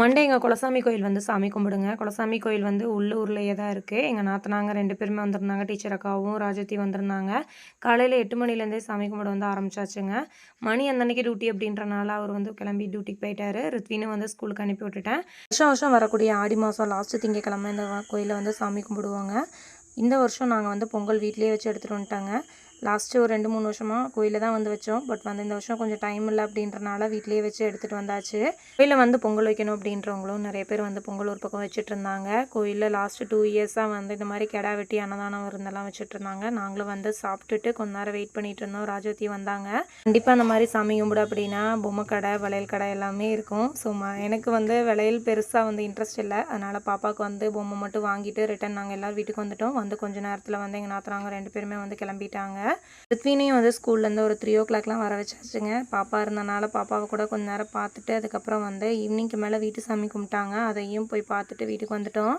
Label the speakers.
Speaker 1: Monday எங்கள் குலசாமி கோயில் வந்து சாமி கும்பிடுங்க. குலசாமி கோயில் வந்து உள்ளூர்லேயே தான் இருக்குது எங்கள் நாத்தனாங்க ரெண்டு பேருமே வந்திருந்தாங்க. டீச்சர் அக்காவும் ராஜத்தி வந்திருந்தாங்க. காலையில் எட்டு மணிலேருந்தே சாமி கும்பிட வந்து ஆரம்பிச்சாச்சுங்க. மணி அந்தன்னைக்கு டியூட்டி அப்படின்றனால அவர் வந்து கிளம்பி டியூட்டிக்கு போயிட்டாரு. ரித்வினை வந்து ஸ்கூலுக்கு அனுப்பி விட்டுட்டேன். வருஷம் வருஷம் வரக்கூடிய ஆடி மாதம் லாஸ்ட்டு திங்கக்கிழமை இந்த கோயிலில் வந்து சாமி கும்பிடுவாங்க. இந்த வருஷம் நாங்கள் வந்து பொங்கல் வீட்லேயே வச்சு எடுத்துகிட்டு வந்துட்டாங்க. லாஸ்ட்டு ஒரு ரெண்டு மூணு வருஷமாக கோயிலில் தான் வந்து வச்சோம். பட் வந்து இந்த வருஷம் கொஞ்சம் டைம் இல்லை அப்படின்றனால வீட்லேயே வச்சு எடுத்துகிட்டு வந்தாச்சு. கோயிலில் வந்து பொங்கல் வைக்கணும் அப்படின்றவங்களும் நிறைய பேர் வந்து பொங்கல் ஒரு பக்கம் வச்சுட்டு இருந்தாங்க. கோயிலில் லாஸ்ட்டு டூ இயர்ஸாக வந்து இந்த மாதிரி கெடா வெட்டி அன்னதானம் இருந்தெல்லாம் வச்சுட்டு இருந்தாங்க. நாங்களும் வந்து சாப்பிட்டுட்டு கொஞ்ச நேரம் வெயிட் பண்ணிட்டு இருந்தோம். ராஜவதி வந்தாங்க. கண்டிப்பாக அந்த மாதிரி சாமி கும்பிடு அப்படின்னா பொம்மை கடை வளையல் கடை எல்லாமே இருக்கும். ஸோ எனக்கு வந்து வளையல் பெருசாக வந்து இன்ட்ரெஸ்ட் இல்லை. அதனால் பாப்பாவுக்கு வந்து பொம்மை மட்டும் வாங்கிட்டு ரிட்டன் நாங்கள் எல்லோரும் வீட்டுக்கு வந்துட்டோம். வந்து கொஞ்ச நேரத்தில் வந்து எங்கள் நாத்துறாங்க ரெண்டு பேருமே வந்து கிளம்பிட்டாங்க. ரித்வினையும் வந்து ஸ்கூல்லேருந்து ஒரு த்ரீ ஓ கிளாக்லாம் வர வச்சாச்சுங்க. பாப்பா இருந்தனால பாப்பாவை கூட கொஞ்ச நேரம் பார்த்துட்டு அதுக்கப்புறம் வந்து ஈவினிங்க்கு மேலே வீட்டு சாமி கும்பிட்டாங்க. அதையும் போய் பார்த்துட்டு வீட்டுக்கு வந்துட்டோம்.